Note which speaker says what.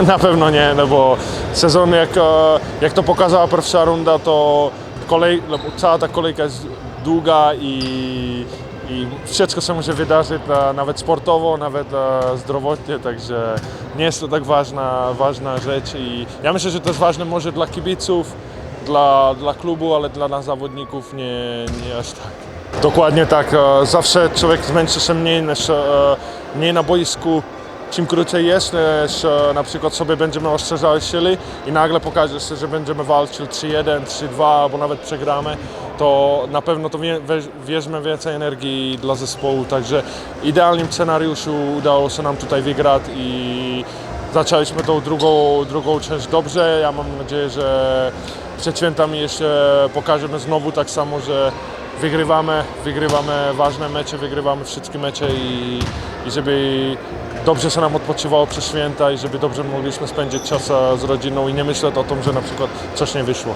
Speaker 1: Na pewno nie, no bo sezon jak, e, jak to pokazała pierwsza runda, to kolej, no cała ta kolejka jest długa i, i wszystko się może wydarzyć, nawet sportowo, nawet e, zdrowotnie, także nie jest to tak ważna, ważna rzecz i ja myślę, że to jest ważne może dla kibiców, dla, dla klubu, ale dla nas zawodników nie, nie aż tak. Dokładnie tak. e, Zawsze człowiek zmęczy się mniej, niż, mniej na boisku. Czym krócej jest, niż e, na przykład sobie będziemy siły i nagle pokaże się, że będziemy walczyli 3-1, 3-2 albo nawet przegramy, to na pewno to wie, weź- weźmie więcej energii dla zespołu. Także idealnym scenariuszu udało się nam tutaj wygrać i zaczęliśmy tą drugą, drugą część dobrze. Ja mam nadzieję, że przed świętami jeszcze pokażemy znowu tak samo, że wygrywamy, wygrywamy ważne mecze, wygrywamy wszystkie mecze i, i żeby dobrze się nam odpoczywało przez święta i żeby dobrze mogliśmy spędzić czas z rodziną i nie myśleć o tym, że na przykład coś nie wyszło.